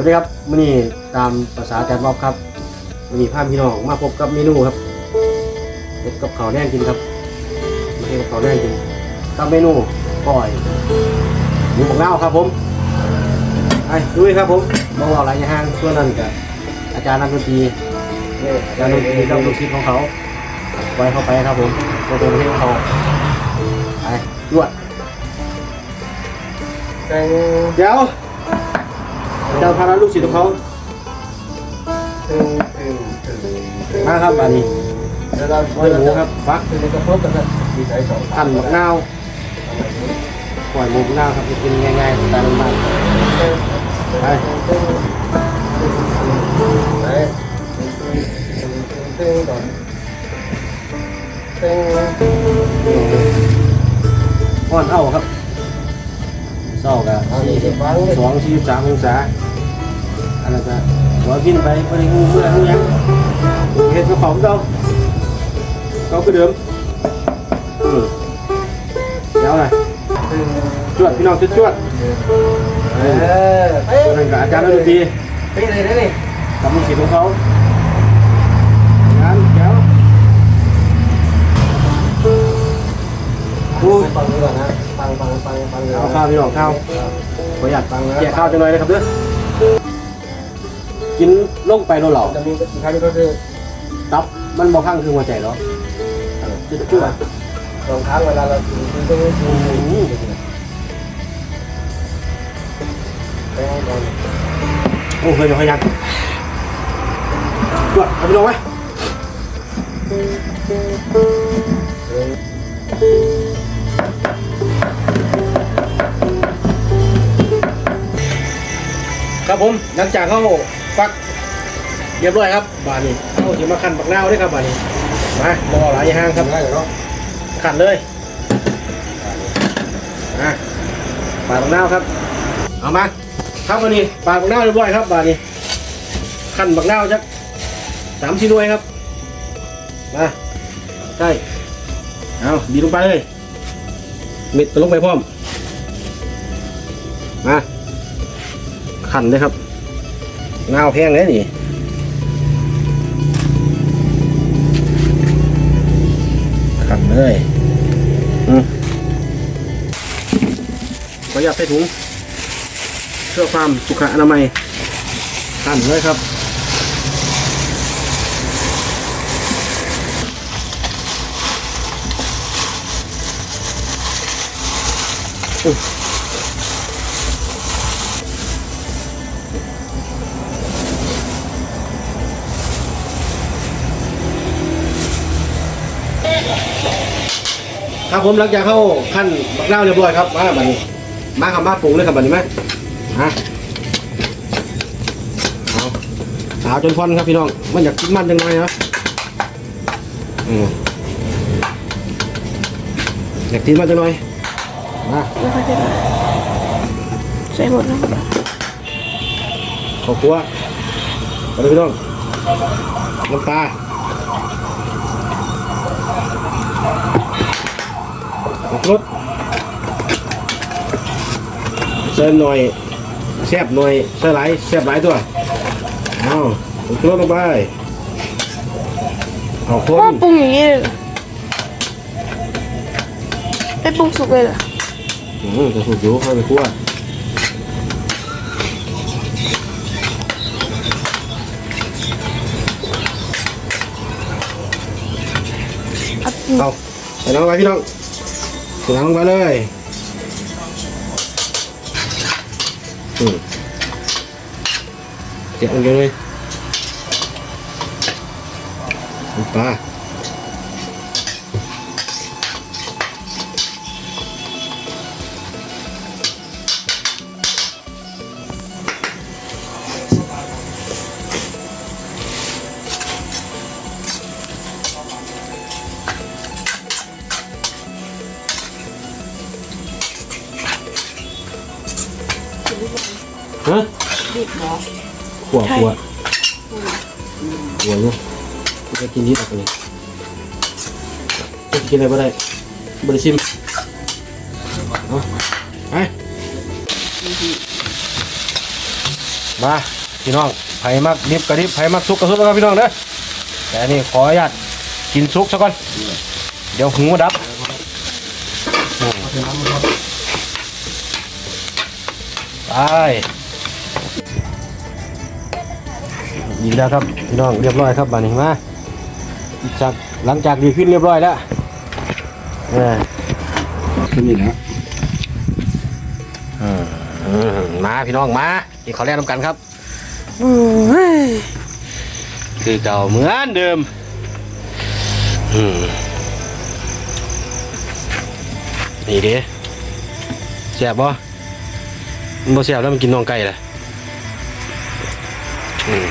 วัสดีครับมื่อนี้ตามภาษาแต่บอกครับมื่อนี้พาพี่น้องมาพบกับเมนูครับเห็ดกับข้าวแน่งกินครับมาเห็ดกับข้าวแน่งกินกับเมนูก้อยหมูของเน่าครับผมไอ้ดูครับผมมองว่าอะไรอย่างห้างส่วนนั้นกับอาจารย์นักดนตรีอาจารย์นักดนตรีกับลูกศิษย์ของเขาไว้เข้าไปครับผมตัวตัวที่ของเขาไปรวดแตงเดี๋ยว อาจารย์พาราลูกศิษย์ของเขาตึงตึงตึงมาครับอันนี้แล้วเราก้อยหมูครับฟักตึงกระเพาะกันนะมีสายสองหั่นมะนาวปล่อยหมูมะนาวครับกินง่ายๆสไตล์บ้านไปไปตึงก่อนตึงๆอ่อนเอาครับ เศร้ากับเอาสี่ดีสิบฟังเลยสองสี่สิบสามองศาอันนั้นก็หัวกินไปไม่ได้งูเมื่องูยังเห็ดกระป๋องเก่าเก่าคือเดิมอืมเดี๋ยวหน่อยตึงจวดพี่น้องจวดจวดเออไปๆนั่นกับอาจารย์นักดนตรีไปเลยได้เลยกับลูกศิษย์ของเขางานเดี๋ยวอู้ฟังดีกว่านะฟั งฟังฟังฟังเอาข้าวพี่น้องข้าวขออยากฟังนะแกะข้าวจังเลยนะครับเด้อกินลงไปโลเหล่าจะมีอีกครั้งก็คือตับมันบ่พังคือหัวใจเนาะจุดจุดอะสองครั้งเวลาเราตึงตึงตึงตึงตึงก่อนโอ้เคยเดี๋ยวขยันจวดเอาไปลงไหม ครับผมหลังจากเขาฟักเรียบร้อยครับบานนี้เขาจะมาขั้นปักนาวด้วยครับบานนี้มาบอหลายห้างครับทำได้เหรอขันเลยอะปาดบักนาวครับ เอามาครับวันนี้ปาดบักนาวเรียบร้อยครับบาดนี้ขันบักนาวจักสามชิ้นด้วยครับมาใช่เอาบีบลงไปเลยเม็ดลงไปพร้อมมา ขันเลยครับนาวแพงเลยนี่ขันเลยอืมขออนุญาตใส่ถุงเพื่อความสุขอนามัยขันเลยครับอุ๊ ครับผมหลังจากเข้าขั้นบักนาวเรียบร้อยครับมาบัดนี้มาครับมาปรุงเลยครับบัดนี้มาฮะเอาสาวจนพอนครับพี่น้องมันอยากกินมันจังหน่อยนะอืมอยากกินมันจังหน่อยมาไม่ค่อยได้ใส่หมดแล้วขอบครัวมาเลยพี่น้องน้ำปลาผงชู รสเส้นหน่อยแซ่บหน่อยใส่หลายแซ่บหลายตัวเอาผงชูรสลงไปเอาคพ่อนปรุงอย่างนี้เลยเหรอไม่ปรุงสุกเลยเหรออืมจะถูกอยู่เข้าไปคั่วเอาเอาใส่น้ำลงไปพี่น้อง ใส่น้ำลงไปเลยอืมเจ็บลงไปเลยน้ำปลา ฮะดิบเหรอขวบขวบขวบลูกจะกินที่ไหนกันเลยจะกินอะไรบ้างได้บริซิมเอาไปมาพี่น้องไผ่มักดิบกระดิบไผ่มักซุกกระซุกแล้วครับพี่น้องเด้อแต่อันนี่ขออนุญาตกินซุกซะก่อน เดี๋ยวหูมาดับอืมเอาเป็นน้ำมันครับไป ยิงแล้วครับพี่น้องเรียบร้อยครับบานี้มาจากหลังจากดีขึ้นเรียบร้อยแล้วเออขึ้นนี่นะอืมอืมมาพี่น้องมากินข้าวแรกน้ำกันครับคือเก่าเหมือนเดิมอืมนี่เด้แซ่บบ่มันบ่แซ่บแล้วมันกินน่องไก่เลยอืม